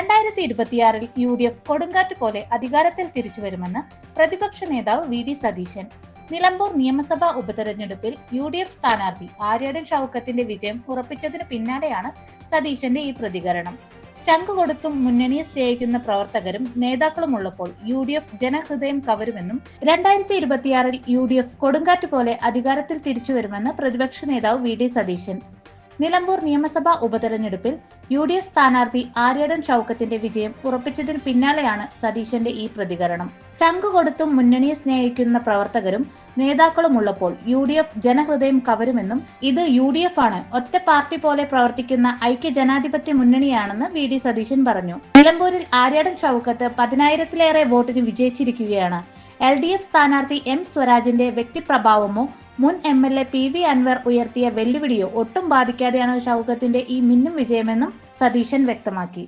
രണ്ടായിരത്തി ഇരുപത്തിയാറിൽ U D F കൊടുങ്കാറ്റ് പോലെ അധികാരത്തിൽ തിരിച്ചുവരുമെന്ന് പ്രതിപക്ഷ നേതാവ് വി ഡി സതീശൻ. നിലമ്പൂർ നിയമസഭാ ഉപതെരഞ്ഞെടുപ്പിൽ യു ഡി എഫ് സ്ഥാനാർത്ഥി ആര്യടൻ ഷൌക്കത്തിന്റെ വിജയം ഉറപ്പിച്ചതിന് പിന്നാലെയാണ് സതീശന്റെ ഈ പ്രതികരണം. ചങ്കുകൊടുത്തും മുന്നണിയെ സ്നേഹിക്കുന്ന പ്രവർത്തകരും നേതാക്കളും ഉള്ളപ്പോൾ യു ഡി എഫ് ജനഹൃദയം കവരുമെന്നും രണ്ടായിരത്തി ഇരുപത്തിയാറിൽ യു ഡി എഫ് കൊടുങ്കാറ്റ് പോലെ അധികാരത്തിൽ തിരിച്ചുവരുമെന്ന് പ്രതിപക്ഷ നേതാവ് വി ഡി സതീശൻ. നിലമ്പൂർ നിയമസഭാ ഉപതെരഞ്ഞെടുപ്പിൽ യു ഡി എഫ് സ്ഥാനാർത്ഥി ആര്യാടൻ ഷൌക്കത്തിന്റെ വിജയം ഉറപ്പിച്ചതിന് പിന്നാലെയാണ് സതീശന്റെ ഈ പ്രതികരണം. ചങ്ക് കൊടുത്തും മുന്നണിയെ സ്നേഹിക്കുന്ന പ്രവർത്തകരും നേതാക്കളും ഉള്ളപ്പോൾ യു ഡി എഫ് ജനഹൃദയം കവരുമെന്നും ഇത് യു ഡി എഫ് ആണ് ഒറ്റ പാർട്ടി പോലെ പ്രവർത്തിക്കുന്ന ഐക്യ ജനാധിപത്യ മുന്നണിയാണെന്ന് വി ഡി സതീശൻ പറഞ്ഞു. നിലമ്പൂരിൽ ആര്യാടൻ ഷൌക്കത്ത് പതിനായിരത്തിലേറെ വോട്ടിന് വിജയിച്ചിരിക്കുകയാണ്. എൽ ഡി എഫ് സ്ഥാനാർത്ഥി എം സ്വരാജിന്റെ വ്യക്തിപ്രഭാവമോ മുൻ M L A P V Anwar ഉയർത്തിയ വെല്ലുവിളിയോ ഒട്ടും ബാധിക്കാതെയാണ് ഷൌക്കത്തിന്റെ ഈ മിന്നും വിജയമെന്നും സതീശൻ വ്യക്തമാക്കി.